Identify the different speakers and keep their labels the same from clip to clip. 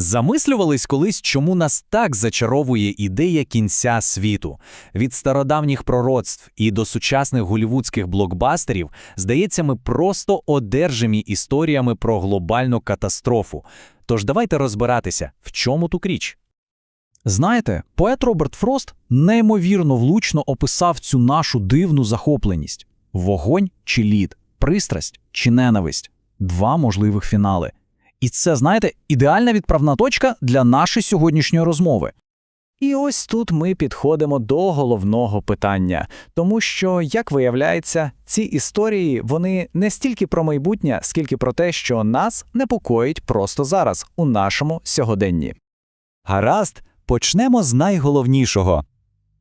Speaker 1: Замислювались колись, чому нас так зачаровує ідея кінця світу. Від стародавніх пророцтв і до сучасних голівудських блокбастерів, здається, ми просто одержимі історіями про глобальну катастрофу. Тож давайте розбиратися, в чому тут річ.
Speaker 2: Знаєте, поет Роберт Фрост неймовірно влучно описав цю нашу дивну захопленість: вогонь чи лід, пристрасть чи ненависть два можливих фінали. І це, знаєте, ідеальна відправна точка для нашої сьогоднішньої розмови. І ось тут ми підходимо до головного питання, тому що, як виявляється, ці історії вони не стільки про майбутнє, скільки про те, що нас непокоїть просто зараз, у нашому сьогоденні.
Speaker 1: Гаразд, почнемо з найголовнішого.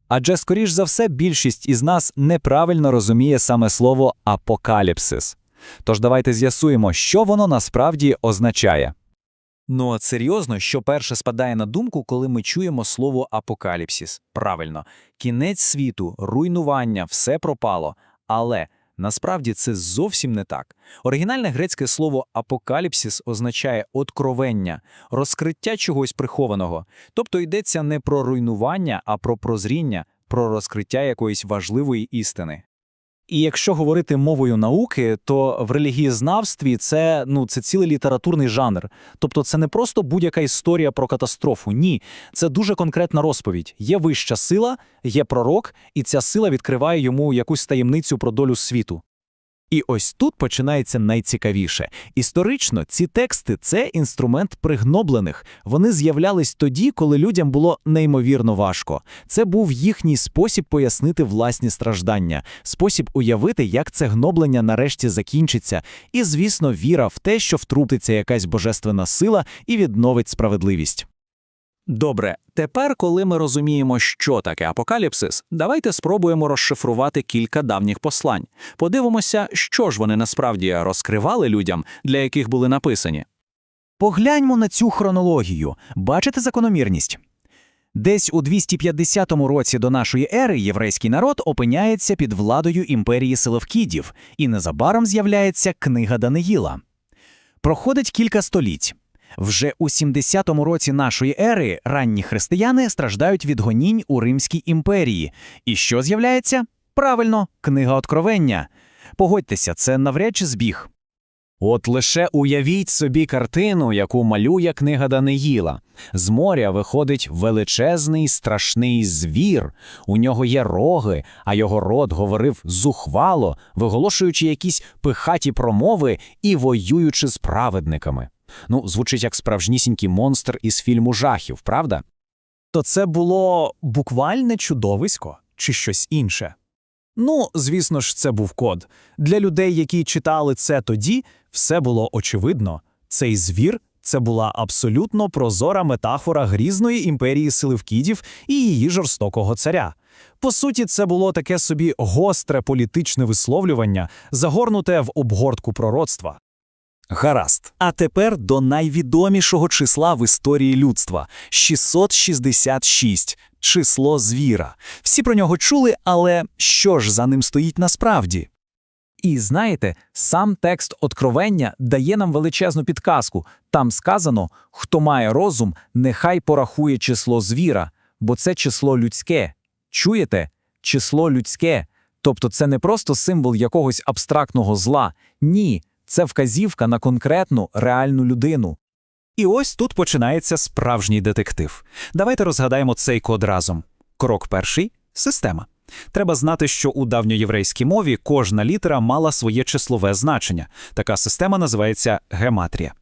Speaker 1: Адже, скоріш за все, більшість із нас неправильно розуміє саме слово апокаліпсис. Тож давайте з'ясуємо, що воно насправді означає.
Speaker 2: Ну, от серйозно, що перше спадає на думку, коли ми чуємо слово апокаліпсис? Правильно, кінець світу, руйнування, все пропало. Але насправді це зовсім не так. Оригінальне грецьке слово апокаліпсис означає откровення, розкриття чогось прихованого. Тобто йдеться не про руйнування, а про прозріння, про розкриття якоїсь важливої істини. І якщо говорити мовою науки, то в релігієзнавстві це ну це цілий літературний жанр. Тобто, це не просто будь-яка історія про катастрофу. Ні, це дуже конкретна розповідь. Є вища сила, є пророк, і ця сила відкриває йому якусь таємницю про долю світу.
Speaker 1: І ось тут починається найцікавіше. Історично ці тексти це інструмент пригноблених. Вони з'являлись тоді, коли людям було неймовірно важко. Це був їхній спосіб пояснити власні страждання, спосіб уявити, як це гноблення нарешті закінчиться, і, звісно, віра в те, що втрутиться якась божественна сила і відновить справедливість.
Speaker 2: Добре, тепер, коли ми розуміємо, що таке апокаліпсис, давайте спробуємо розшифрувати кілька давніх послань. Подивимося, що ж вони насправді розкривали людям, для яких були написані.
Speaker 1: Погляньмо на цю хронологію. Бачите закономірність? Десь у 250 році до нашої ери єврейський народ опиняється під владою імперії Селевкідів, і незабаром з'являється книга Даниїла. Проходить кілька століть. Вже у 70-му році нашої ери ранні християни страждають від гонінь у Римській імперії. І що з'являється? Правильно, книга Откровення. Погодьтеся, це навряд чи збіг. От лише уявіть собі картину, яку малює книга Даниїла. З моря виходить величезний страшний звір. У нього є роги, а його рот говорив зухвало, виголошуючи якісь пихаті промови і воюючи з праведниками. Ну, звучить як справжнісінький монстр із фільму жахів, правда?
Speaker 2: То це було буквальне чудовисько чи щось інше? Ну, звісно ж, це був код. Для людей, які читали це тоді, все було очевидно. Цей звір це була абсолютно прозора метафора грізної імперії Силевкідів і її жорстокого царя. По суті, це було таке собі гостре політичне висловлювання, загорнуте в обгортку пророцтва.
Speaker 1: Гаразд. А тепер до найвідомішого числа в історії людства 666 число звіра. Всі про нього чули, але що ж за ним стоїть насправді?
Speaker 2: І знаєте, сам текст откровення дає нам величезну підказку. Там сказано: хто має розум, нехай порахує число звіра, бо це число людське. Чуєте? Число людське. Тобто це не просто символ якогось абстрактного зла. Ні, це вказівка на конкретну реальну людину.
Speaker 1: І ось тут починається справжній детектив. Давайте розгадаємо цей код разом. Крок перший система. Треба знати, що у давньоєврейській мові кожна літера мала своє числове значення. Така система називається гематрія.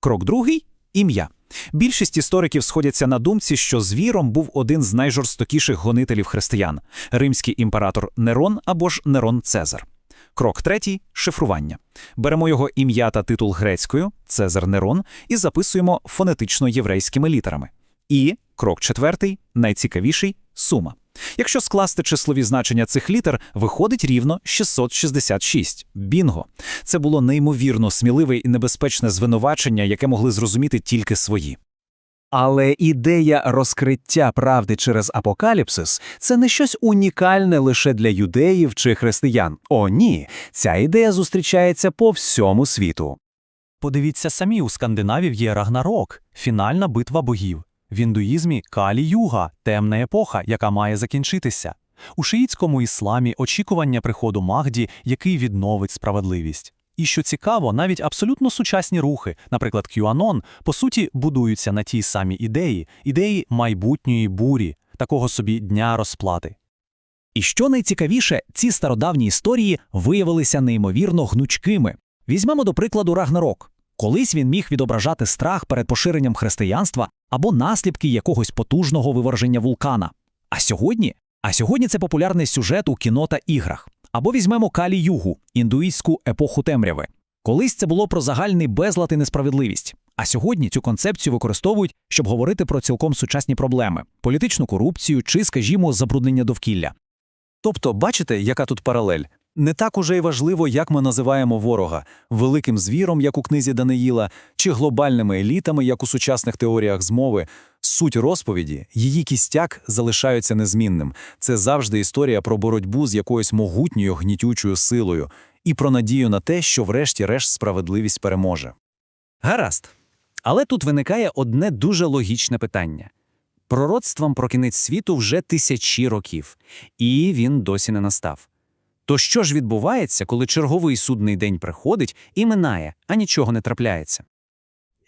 Speaker 1: Крок другий ім'я. Більшість істориків сходяться на думці, що звіром був один з найжорстокіших гонителів християн римський імператор Нерон або ж Нерон Цезар. Крок третій шифрування. Беремо його ім'я та титул грецькою Цезар Нерон і записуємо фонетично єврейськими літерами. І крок четвертий, найцікавіший сума. Якщо скласти числові значення цих літер, виходить рівно 666. Бінго. Це було неймовірно сміливе і небезпечне звинувачення, яке могли зрозуміти тільки свої. Але ідея розкриття правди через апокаліпсис це не щось унікальне лише для юдеїв чи християн. О, ні, ця ідея зустрічається по всьому світу.
Speaker 3: Подивіться самі, у скандинавів є Рагнарок, фінальна битва богів. В індуїзмі Калі-Юга, темна епоха, яка має закінчитися. У шиїцькому ісламі очікування приходу Магді, який відновить справедливість. І що цікаво, навіть абсолютно сучасні рухи, наприклад, QAnon, по суті, будуються на тій самій ідеї, ідеї майбутньої бурі, такого собі дня розплати.
Speaker 1: І що найцікавіше, ці стародавні історії виявилися неймовірно гнучкими. Візьмемо до прикладу Рагнарок. Колись він міг відображати страх перед поширенням християнства або наслідки якогось потужного виверження вулкана. А сьогодні? А сьогодні це популярний сюжет у кіно та іграх. Або візьмемо Калі-Югу, індуїстську епоху темряви. Колись це було про загальний безлад і несправедливість. А сьогодні цю концепцію використовують, щоб говорити про цілком сучасні проблеми: політичну корупцію чи, скажімо, забруднення довкілля.
Speaker 2: Тобто, бачите, яка тут паралель? Не так уже й важливо, як ми називаємо ворога – великим звіром, як у книзі Даниїла, чи глобальними елітами, як у сучасних теоріях змови. Суть розповіді, її кістяк залишаються незмінним. Це завжди історія про боротьбу з якоюсь могутньою гнітючою силою і про надію на те, що врешті-решт справедливість переможе.
Speaker 1: Гаразд. Але тут виникає одне дуже логічне питання. Пророцтвам про кінець світу вже тисячі років, і він досі не настав. То що ж відбувається, коли черговий судний день приходить і минає, а нічого не трапляється?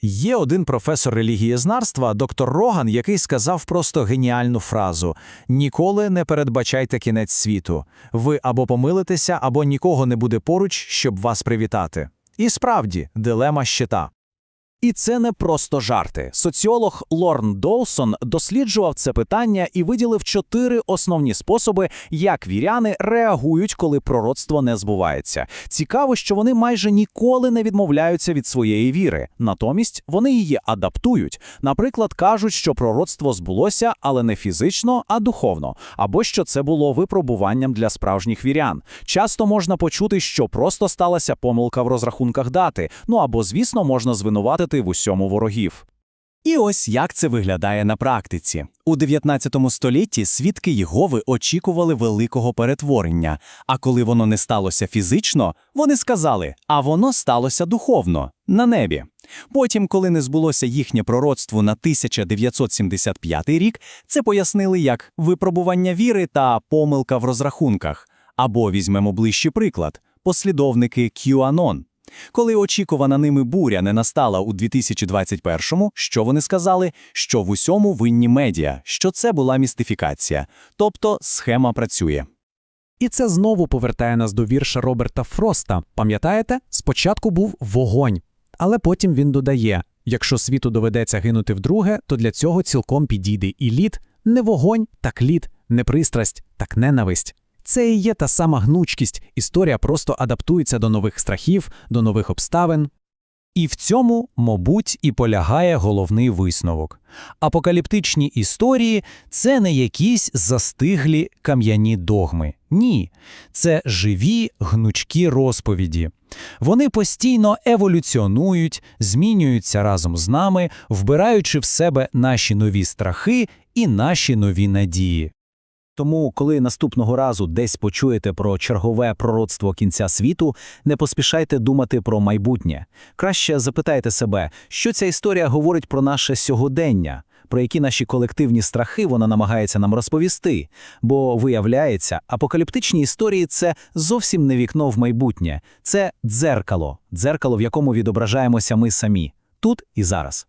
Speaker 3: Є один професор релігієзнарства, доктор Роган, який сказав просто геніальну фразу: ніколи не передбачайте кінець світу. Ви або помилитеся, або нікого не буде поруч, щоб вас привітати. І справді, дилема щита.
Speaker 4: І це не просто жарти. Соціолог Лорн Доусон досліджував це питання і виділив чотири основні способи, як віряни реагують, коли пророцтво не збувається. Цікаво, що вони майже ніколи не відмовляються від своєї віри, натомість вони її адаптують. Наприклад, кажуть, що пророцтво збулося, але не фізично, а духовно, або що це було випробуванням для справжніх вірян. Часто можна почути, що просто сталася помилка в розрахунках дати. Ну або, звісно, можна звинуватити в усьому ворогів. І ось як це виглядає на практиці. У 19 столітті свідки Єгови очікували великого перетворення, а коли воно не сталося фізично, вони сказали, а воно сталося духовно, на небі. Потім, коли не збулося їхнє пророцтво на 1975 рік, це пояснили як випробування віри та помилка в розрахунках. Або візьмемо ближчий приклад – послідовники QAnon. Коли очікувана ними буря не настала у 2021-му, що вони сказали? Що в усьому винні медіа, що це була містифікація. Тобто схема працює.
Speaker 5: І це знову повертає нас до вірша Роберта Фроста. Пам'ятаєте, спочатку був вогонь, але потім він додає: якщо світу доведеться гинути вдруге, то для цього цілком підійде і лід, не вогонь, так лід, не пристрасть, так ненависть. Це і є та сама гнучкість, історія просто адаптується до нових страхів, до нових обставин.
Speaker 1: І в цьому, мабуть, і полягає головний висновок. Апокаліптичні історії це не якісь застиглі кам'яні догми. Ні, це живі гнучкі розповіді. Вони постійно еволюціонують, змінюються разом з нами, вбираючи в себе наші нові страхи і наші нові надії.
Speaker 4: Тому, коли наступного разу десь почуєте про чергове пророцтво кінця світу, не поспішайте думати про майбутнє. Краще запитайте себе, що ця історія говорить про наше сьогодення, про які наші колективні страхи вона намагається нам розповісти. Бо, виявляється, апокаліптичні історії це зовсім не вікно в майбутнє, це дзеркало, дзеркало, в якому відображаємося ми самі, тут і зараз.